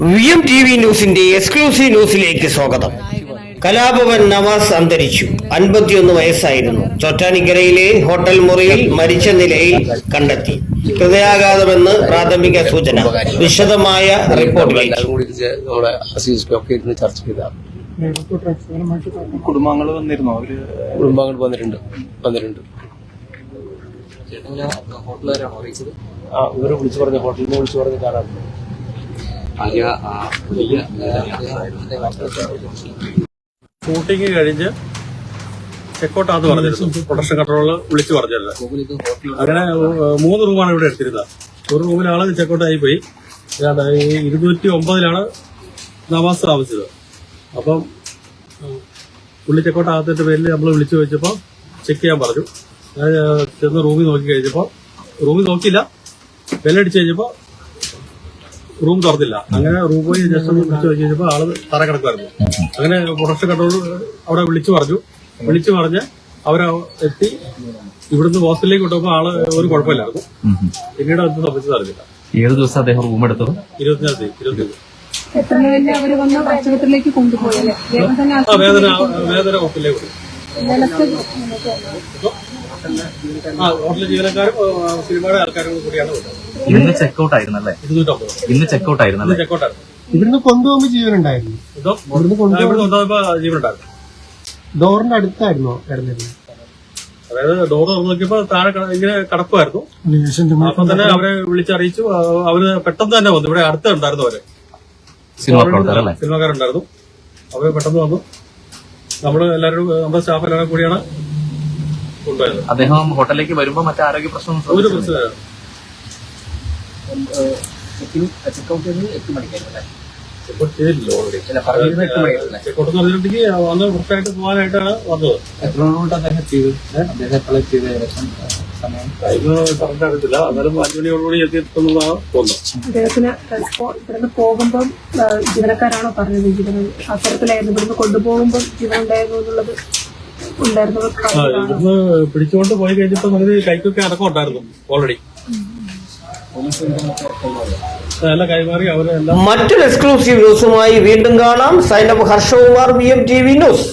V M T V ന്യൂസിന്റെ exclusive ന്യൂസിലേക്ക് സ്വാഗതം. കലാഭവൻ നവാസ് അന്തരിച്ചു. അൻപത്തിയൊന്ന് വയസ്സായിരുന്നു. ചോറ്റാനിക്കരയിലെ ഹോട്ടൽ മുറിയിൽ മരിച്ച നിലയിൽ കണ്ടെത്തി. ഹൃദയാഘാതമെന്ന് പ്രാഥമിക സൂചന. വിശദമായ റിപ്പോർട്ടിലേക്ക് ചർച്ച ചെയ്ത. കുടുംബാംഗങ്ങൾ വന്നിരുന്നു? അവർ കുടുംബാംഗങ്ങൾ വന്നിട്ടുണ്ട്. വന്നിട്ടുണ്ട്. ആ ഇവരെ വിളിച്ചു പറഞ്ഞ ഹോട്ടലിൽ നിന്ന് വിളിച്ചു പറഞ്ഞ കാണാറുണ്ട് ഷൂട്ടിങ് കഴിഞ്ഞ് ചെക്കൗട്ടാന്ന് പറഞ്ഞിരുന്നു. പ്രൊഡക്ഷൻ കൺട്രോൾ വിളിച്ചു പറഞ്ഞല്ലോ അങ്ങനെ മൂന്ന് റൂമാണ് ഇവിടെ എടുത്തിരുന്നത്. ഒരു റൂമിലാണ് ചെക്ക് ഔട്ട് ആയി പോയി ഇരുന്നൂറ്റി ഒമ്പതിലാണ് നവാസ് താമസിച്ചത്. അപ്പം പുള്ളി ചെക്കൗട്ട് ആകത്തിന്റെ പേരിൽ നമ്മൾ വിളിച്ചു ചോദിച്ചപ്പോൾ ചെക്ക് ചെയ്യാൻ പറഞ്ഞു. ഞാൻ ചെന്ന് റൂമിൽ നോക്കി കഴിഞ്ഞപ്പോൾ റൂമിൽ നോക്കിയില്ല. ബെല്ലടിച്ച് കഴിഞ്ഞപ്പോൾ റൂം തുറന്നില്ല. അങ്ങനെ റൂം പോയി ജസ്റ്റ് ഒന്ന് വിളിച്ചു നോക്കി കഴിഞ്ഞപ്പോൾ ആൾ തറ കിടക്കുമായിരുന്നു അങ്ങനെ പ്രൊഡക്ഷൻ കട്ടോട് അവിടെ വിളിച്ചു പറഞ്ഞു. വിളിച്ചു പറഞ്ഞ് അവരെ എത്തി. ഇവിടുന്ന് ഹോസ്റ്റലിലേക്ക് വിട്ടപ്പോൾ ആൾ ഒരു കുഴപ്പമില്ലായിരുന്നു. പിന്നീട് അത് സംബന്ധിച്ച് അറിഞ്ഞില്ല. ഏത് ദിവസം അദ്ദേഹം റൂം എടുത്തത്? ഇരുപത്തിനാല് തീയതി ഇരുപത്തി എത്ര വേണ്ടി അവർ വന്ന് ആശുപത്രിയിലേക്ക് കൊണ്ടുപോയല്ലേ വേഗം തന്നെ ആ വേദന വേദന ഹോസ്റ്റലിലേക്ക് ഇന്ന് ചെക്കൗട്ട്. ആയിരുന്നല്ലേ ഇന്ന് ചെക്ക്ഔട്ട് ആയിരുന്നല്ലേ ഇവിടുന്ന് കൊണ്ടുപോകുമ്പോ ജീവനുണ്ടായിരുന്നു. ഇതോ ഇവിടുന്ന് കൊണ്ടുപോകുമ്പോ ജീവനുണ്ടായിരുന്നു. ഡോറിന്റെ അടുത്തായിരുന്നോ കിടന്നിരുന്നത് അതായത് ഡോർ തുറന്നു നോക്കിയപ്പോ താഴെ ഇങ്ങനെ കടക്കുമായിരുന്നു അപ്പൊ തന്നെ അവരെ വിളിച്ചറിയിച്ചു. അവർ പെട്ടെന്ന് തന്നെ വന്നു. ഇവിടെ അടുത്തുണ്ടായിരുന്നു അവർ. സിനിമക്കാരുണ്ടായിരുന്നു. അവർ പെട്ടെന്ന് വന്നു. നമ്മൾ എല്ലാവരും നമ്മുടെ സ്റ്റാഫ് എല്ലാവരും കൂടിയാണ് കൊണ്ടുപോയത് അദ്ദേഹം ഹോട്ടലിലേക്ക് വരുമ്പോ മറ്റു ആരോഗ്യ പ്രശ്നം ഒരു പ്രശ്നമില്ല. ചെക്കൗട്ട് ചെയ്തില്ല ഓൾറെഡി ചെക്കൗട്ട് എന്ന് പറഞ്ഞിട്ടുണ്ടെങ്കിൽ വന്ന് വൃത്തിയായിട്ട് പോകാനായിട്ടാണ് വന്നത്. ടൈം കറക്റ്റ് അറിയത്തില്ല അന്നേരം അഞ്ചു മണിയോടുകൂടി എത്തിയിട്ടുള്ളതാണ് തോന്നുന്നത് അദ്ദേഹത്തിന് ഇവിടുന്ന് പോകുമ്പം ആ, ജീവനക്കാരാണോ പറഞ്ഞത്? ജീവനം അത്തരത്തിലായിരുന്നു ഇവിടുന്ന് കൊണ്ടുപോകുമ്പോൾ ജീവൻ ഉണ്ടായിരുന്നു എന്നുള്ളത് ഉണ്ടായിരുന്നു ആ, ഇവിടുന്ന് പിടിച്ചുകൊണ്ട് പോയി കഴിഞ്ഞപ്പോ നമുക്ക് കൈക്കൊക്കെ അടക്കം ഉണ്ടായിരുന്നു ഓൾറെഡി കൈമാറി അവരെല്ലാം മറ്റൊരു എക്സ്ക്ലൂസീവ് ന്യൂസുമായി വീണ്ടും കാണാം. Zainab Harshakumar V M T V news